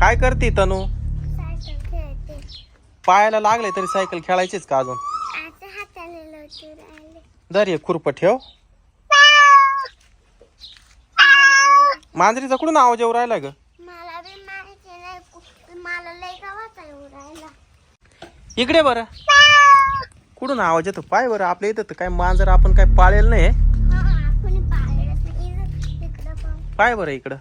काय करते तनू? पायाला लागले तरी सायकल खेळायचीच का अजून? दर एक खुरप ठेव. मांजरीचा कुठून आवाज येऊ राहिला ग? इकडे बरं. कुठून आवाज येतो? पाय बरं आपल्या इथं काय मांजर आपण काय पाळेल नाही हा? पाय बरं इकडं.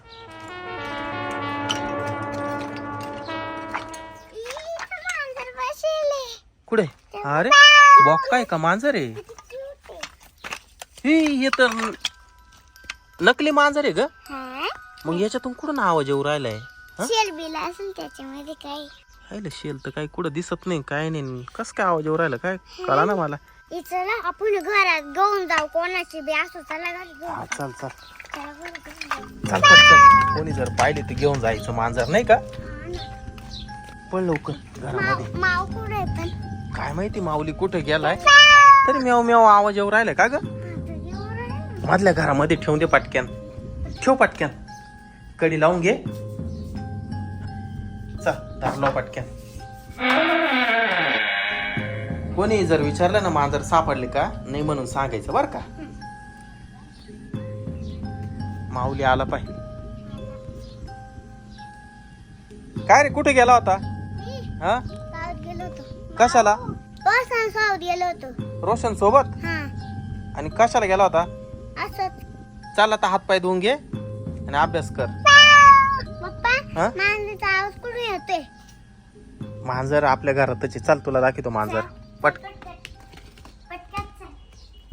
कुठे? अरे बॉक काय का? मांजर आहे. ही हे तर नकली मांजर आहे ग. मग याच्यातून कुठून आवाज येऊ राहिलाय? शेल बिल असेल त्याच्यामध्ये काही हायला शेल तर काही कुठं दिसत नाही काय नाही. कस काय आवाज येऊ राहिला? काय कळा ना मला? चला आपण घरात घेऊन जाऊ. कोणाची बी असो चला घरी घेऊन हा चल चल. चला घरी घेऊन जाऊ. चल पटकन कोणी जर पाहिले तर घेऊन जायचं मांजर नाही का. पण लवकर घरामध्ये. माव माव कुठे आहे पण? काय माहिती माऊली कुठं गेलाय? तरी मेव मेव आवाज येऊ राहिला का ग? मधल्या घरामध्ये ठेवून दे पटक्यान ठेव पटक्यान कडी लावून घे. चल दाबलो पटक्यान कोणी जर विचारलं ना मांजर सापडले का नाही म्हणून सांगायचं बर का? माऊली आला पाहिजे. काय रे कुठे गेला होता? हा? कशाला? गेलो होतो. रोशन सोबत? हा. आणि कशाला गेला होता? असंच. चाल आता हात पाय धुवून घे आणि अभ्यास कर. पप्पा हा? मांजरीचा आवाज कुठे येतोय? मांजर आपल्या घरातच आहे. चाल तुला दाखवतो मांजर. पट.